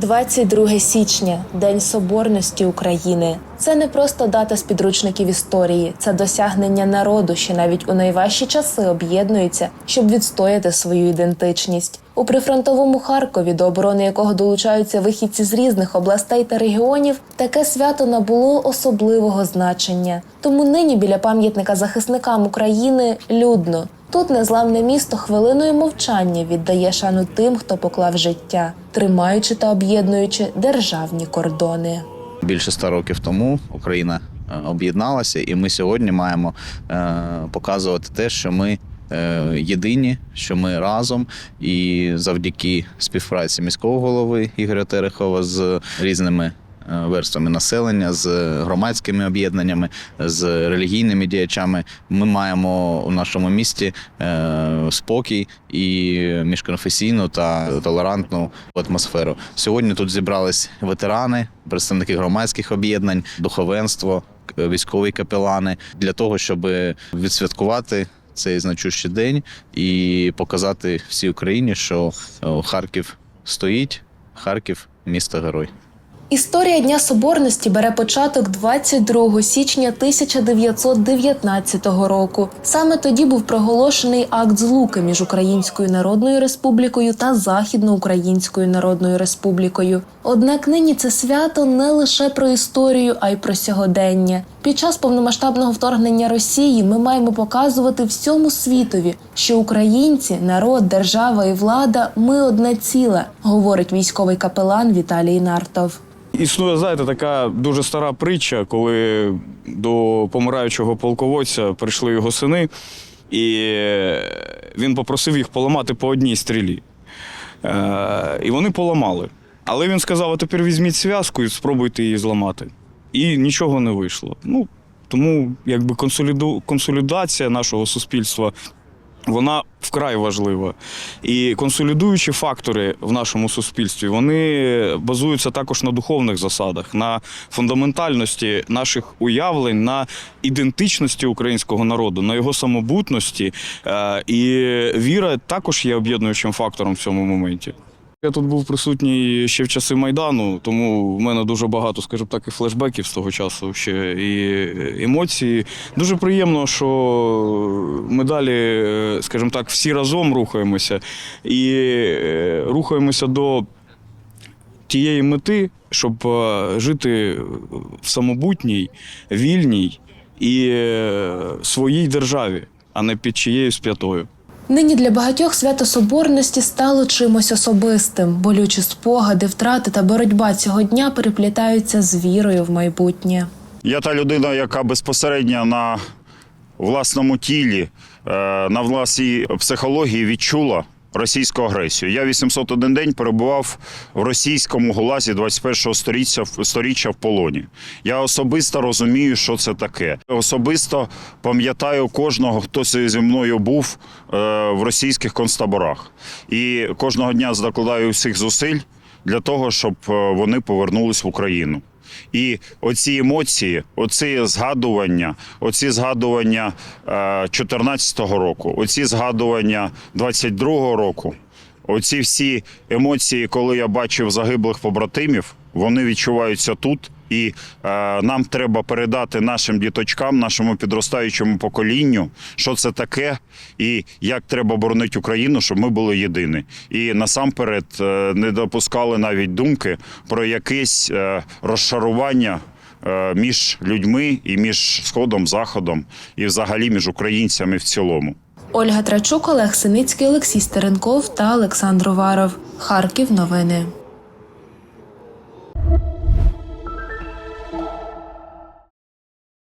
22 січня День Соборності України. Це не просто дата з підручників історії, це досягнення народу, що навіть у найважчі часи об'єднується, щоб відстояти свою ідентичність. У прифронтовому Харкові, до оборони якого долучаються вихідці з різних областей та регіонів, таке свято набуло особливого значення. Тому нині біля пам'ятника захисникам України людно. Тут незламне місто хвилиною мовчання віддає шану тим, хто поклав життя, тримаючи та об'єднуючи державні кордони. Більше ста років тому Україна е, об'єдналася, і ми сьогодні маємо е, показувати те, що ми е, єдині, що ми разом, і завдяки співпраці міського голови Ігоря Терехова з різними. Е, Верствами населення з громадськими об'єднаннями, з релігійними діячами ми маємо у нашому місті е, спокій і міжконфесійну та толерантну атмосферу. Сьогодні тут зібрались ветерани, представники громадських об'єднань, духовенство, військові капелани для того, щоб відсвяткувати цей значущий день і показати всій Україні, що е, Харків стоїть, Харків місто герой. Історія Дня Соборності бере початок 22 січня 1919 року. Саме тоді був проголошений акт злуки між Українською Народною Республікою та Західноукраїнською Народною Республікою. Однак нині це свято не лише про історію, а й про сьогодення. Під час повномасштабного вторгнення Росії ми маємо показувати всьому світові, що українці, народ, держава і влада ми одне ціле, говорить військовий капелан Віталій Нартов. Існує, знаєте, така дуже стара притча, коли до помираючого полководця прийшли його сини, і він попросив їх поламати по одній стрілі. Е, І вони поламали. Але він сказав: а тепер візьміть зв'язку і спробуйте її зламати. І нічого не вийшло. Ну, тому якби консоліду, консолідація нашого суспільства вона вкрай важлива. І консолідуючі фактори в нашому суспільстві вони базуються також на духовних засадах, на фундаментальності наших уявлень, на ідентичності українського народу, на його самобутності. Е, І віра також є об'єднуючим фактором в цьому моменті. Я тут був присутній ще в часи Майдану, тому в мене дуже багато, скажімо так, і флешбеків з того часу, ще і емоції. Дуже приємно, що ми далі, е, скажімо так, всі разом рухаємося і е, рухаємося до тієї мети, щоб е, жити в самобутній, вільній і своїй державі, а не під чиєюсь п'ятою. Нині для багатьох свято Соборності стало чимось особистим. Болючі спогади, втрати та боротьба цього дня переплітаються з вірою в майбутнє. Я та людина, яка безпосередньо на власному тілі, е, на власній психології відчула російську агресію. Я 801 день перебував в російському гулазі 21-го сторіччя, сторіччя в полоні. Я особисто розумію, що це таке. Особисто пам'ятаю кожного, хто зі мною був е, в російських концтаборах. І кожного дня докладаю всіх зусиль для того, щоб е, вони повернулись в Україну. І оці емоції, оці згадування, оці згадування 14-го року, оці згадування 22-го року, оці всі емоції, коли я бачив загиблих побратимів, вони відчуваються тут. І е, нам треба передати нашим діточкам, нашому підростаючому поколінню, що це таке, і як треба боронити Україну, щоб ми були єдині. І насамперед е, не допускали навіть думки про якесь е, розшарування е, між людьми і між сходом, заходом, і взагалі між українцями в цілому. Ольга Трачук, Олег Синицький, Олексій Стеренков та Олександр Уваров. Харків. Новини.